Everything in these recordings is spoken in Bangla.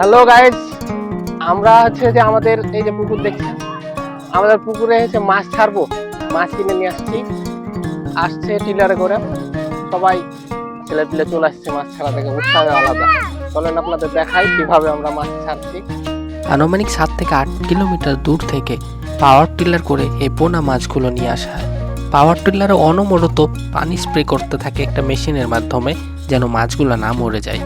হ্যালো গাইজ আমরা হচ্ছে যে আমাদের এই যে পুকুর দেখছেন, আমাদের পুকুরে হচ্ছে মাছ ছাড়বো, মাছ কিনে নিয়ে আসছি। আসছে টিলারে করে, সবাই ছেলে পিলে চলে আসছে মাছ ছাড়া থেকে উৎসাহ আলাদা। চলেন আপনাদের দেখাই কীভাবে আমরা মাছ ছাড়ছি। আনুমানিক সাত থেকে আট কিলোমিটার দূর থেকে পাওয়ার টিলার করে এই পোনা মাছগুলো নিয়ে আসা হয়। পাওয়ার টিলারে অনবরত পানি স্প্রে করতে থাকে একটা মেশিনের মাধ্যমে, যেন মাছগুলো না মরে যায়।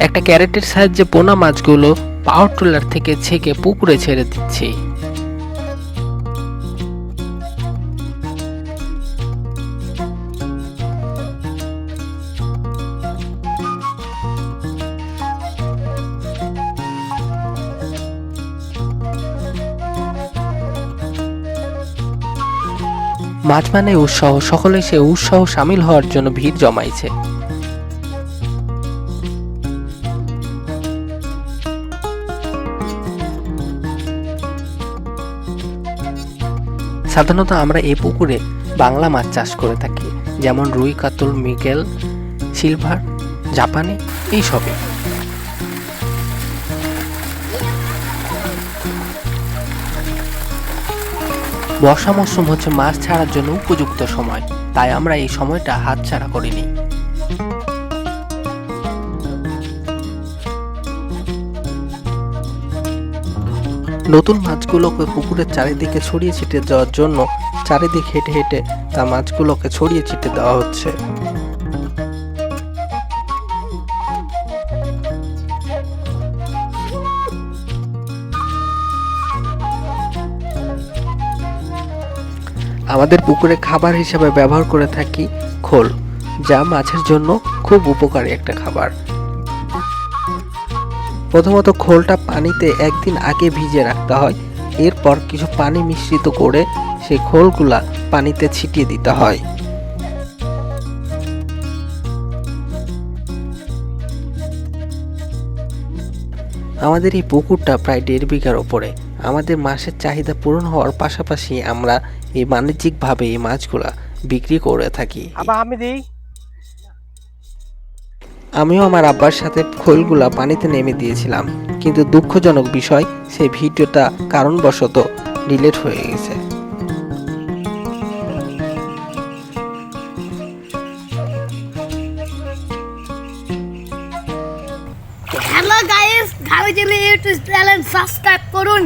একটা ক্যারেটের সাহায্যে পোনা মাছগুলো পাওয়ার টিলার থেকে ছেঁকে পুকুরে ছেড়ে দিচ্ছি। মাছ মানে উৎসাহ, সকলে সে উৎসাহ সামিল হওয়ার জন্য ভিড় জমাইছে। সাধারণত আমরা এই পুকুরে বাংলা মাছ চাষ করে থাকি, যেমন রুই, কাতল, মিগেল, সিলভার, জাপানি এইসবে বর্ষা মৌসুম হচ্ছে মাছ ছাড়ার জন্য উপযুক্ত সময়, তাই আমরা এই সময়টা হাত হাতছাড়া করিনি। নতুন মাছগুলোকে পুকুরের চারিদিকে ছড়িয়ে ছিটিয়ে দেওয়ার জন্য চারিদিক হেঁটে হেঁটে তা মাছগুলোকে ছড়িয়ে ছিটিয়ে দেওয়া হচ্ছে। আমাদের পুকুরে খাবার হিসেবে ব্যবহার করে থাকি খোল, যা মাছের জন্য খুব উপকারী একটা খাবার। প্রথমত খোলটা পানিতে একদিন আগে ভিজে রাখতে হয়। এরপর কিছু পানি মিশ্রিত করে সেই খোলগুলা পানিতে ছিটিয়ে দিতে হয়। আমাদের এই পুকুরটা প্রায় দেড় বিঘার ওপরে আমাদের মাছের চাহিদা পূরণ হওয়ার পাশাপাশি আমরা এই বাণিজ্যিকভাবে এই মাছগুলা বিক্রি করে থাকি। আমি দিই। আমিও আমার আব্বার সাথে খোলগুলা পানিতে নেমে দিয়েছিলাম, কিন্তু দুঃখজনক বিষয়, সেই ভিডিওটা কারণবশত ডিলিট হয়ে গেছে hello guys YouTube channel subscribe করুন!